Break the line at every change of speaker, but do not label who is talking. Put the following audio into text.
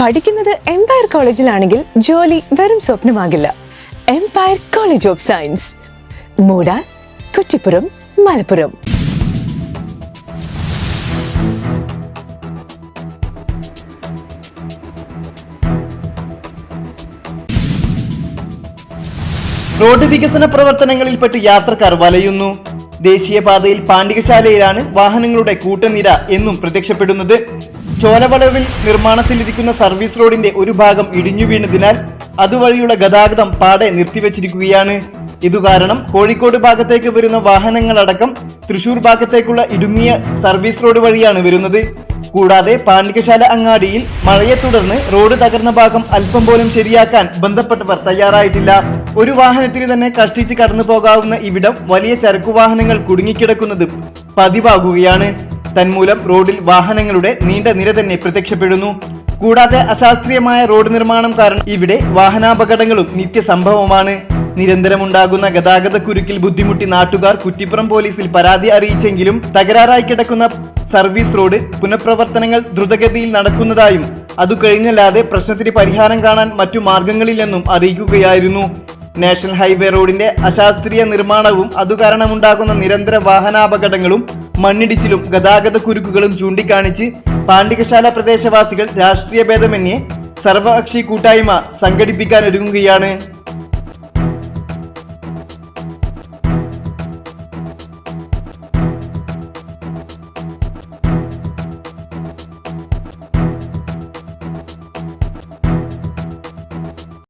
പഠിക്കുന്നത് എംപയർ കോളേജിലാണെങ്കിൽ ജോലി വെറും സ്വപ്നമാകില്ല. Empire College of Science Moodal Kuttippuram Malappuram.
Road വികസന പ്രവർത്തനങ്ങളിൽപ്പെട്ട് യാത്രക്കാർ വലയുന്നു. ദേശീയപാതയിൽ പാണ്ഡികശാലയിലാണ് വാഹനങ്ങളുടെ കൂട്ടനിര എന്നും പ്രത്യക്ഷപ്പെടുന്നത്. ചോലവളവിൽ നിർമ്മാണത്തിലിരിക്കുന്ന സർവീസ് റോഡിന്റെ ഒരു ഭാഗം ഇടിഞ്ഞു വീണതിനാൽ അതുവഴിയുള്ള ഗതാഗതം പാടെ നിർത്തിവച്ചിരിക്കുകയാണ്. ഇതുകാരണം കോഴിക്കോട് ഭാഗത്തേക്ക് വരുന്ന വാഹനങ്ങളടക്കം തൃശൂർ ഭാഗത്തേക്കുള്ള ഇടുങ്ങിയ സർവീസ് റോഡ് വഴിയാണ് വരുന്നത്. കൂടാതെ പാണ്ഡികശാല അങ്ങാടിയിൽ മഴയെ തുടർന്ന് റോഡ് തകർന്ന ഭാഗം അല്പം പോലും ശരിയാക്കാൻ ബന്ധപ്പെട്ടവർ തയ്യാറായിട്ടില്ല. ഒരു വാഹനത്തിന് തന്നെ കഷ്ടിച്ച് കടന്നു പോകാവുന്ന ഇവിടം വലിയ ചരക്കു വാഹനങ്ങൾ കുടുങ്ങിക്കിടക്കുന്നത് പതിവാകുകയാണ്. തന്മൂലം റോഡിൽ വാഹനങ്ങളുടെ നീണ്ട നിര തന്നെ പ്രത്യക്ഷപ്പെടുന്നു. കൂടാതെ അശാസ്ത്രീയമായ റോഡ് നിർമ്മാണം കാരണം ഇവിടെ വാഹനാപകടങ്ങളും നിത്യസംഭവമാണ്. നിരന്തരമുണ്ടാകുന്ന ഗതാഗത കുരുക്കിൽ ബുദ്ധിമുട്ടി നാട്ടുകാർ കുറ്റിപ്പുറം പോലീസിൽ പരാതി അറിയിച്ചെങ്കിലും തകരാറായി കിടക്കുന്ന സർവീസ് റോഡ് പുനഃപ്രവർത്തനങ്ങൾ ദ്രുതഗതിയിൽ നടക്കുന്നതായും അതു കഴിഞ്ഞല്ലാതെ പ്രശ്നത്തിന് പരിഹാരം കാണാൻ മറ്റു മാർഗങ്ങളില്ലെന്നും അറിയിക്കുകയായിരുന്നു. നാഷണൽ ഹൈവേ റോഡിന്റെ അശാസ്ത്രീയ നിർമ്മാണവും അതുകാരണമുണ്ടാകുന്ന നിരന്തര വാഹനാപകടങ്ങളും മണ്ണിടിച്ചിലും ഗതാഗത കുരുക്കുകളും ചൂണ്ടിക്കാണിച്ച് പാണ്ഡികശാല പ്രദേശവാസികൾ രാഷ്ട്രീയ ഭേദമന്യേ സർവകക്ഷി കൂട്ടായ്മ സംഘടിപ്പിക്കാൻ ഒരുങ്ങുകയാണ്.